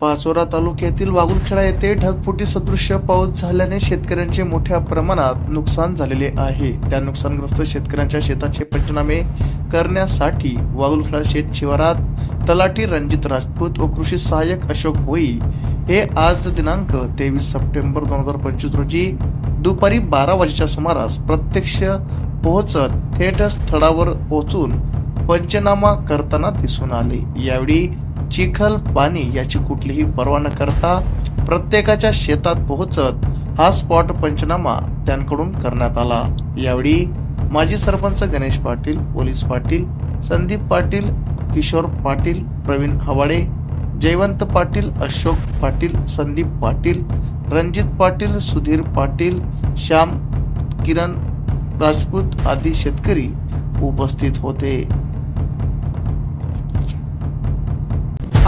पाचोरा तालुक्यातील वागुलखेडा येथे ढगफुटी सदृश्य पाऊस झाल्याने शेतकऱ्यांचे मोठ्या प्रमाणात नुकसान झालेले आहे. त्या नुकसानग्रस्त शेतकऱ्यांच्या शेताचे पंचनामे करण्यासाठी वागुलखेडा शेत शिवारात तलाठी रणजित राजपूत व कृषी सहाय्यक अशोक भोई हे आज दिनांक तेवीस सप्टेंबर दोन हजार पंचवीस रोजी दुपारी बारा वाजेच्या सुमारास प्रत्यक्ष पोहोचत थेट स्थळावर पोहोचून पंचनामा करताना दिसून आले. यावेळी चिखल पाणी याची कुठलीही पर्वा न करता प्रत्येकाच्या शेतात पोहोचत हा स्पॉट पंचनामा त्यांकडून करण्यात आला. यावेळी माजी सरपंच गणेश पाटील पोलीस पाटील संदीप पाटील किशोर पाटील प्रवीण हवाडे जयवंत पाटील अशोक पाटील संदीप पाटील रणजित पाटील सुधीर पाटील श्याम किरण राजपूत आदी शेतकरी उपस्थित होते.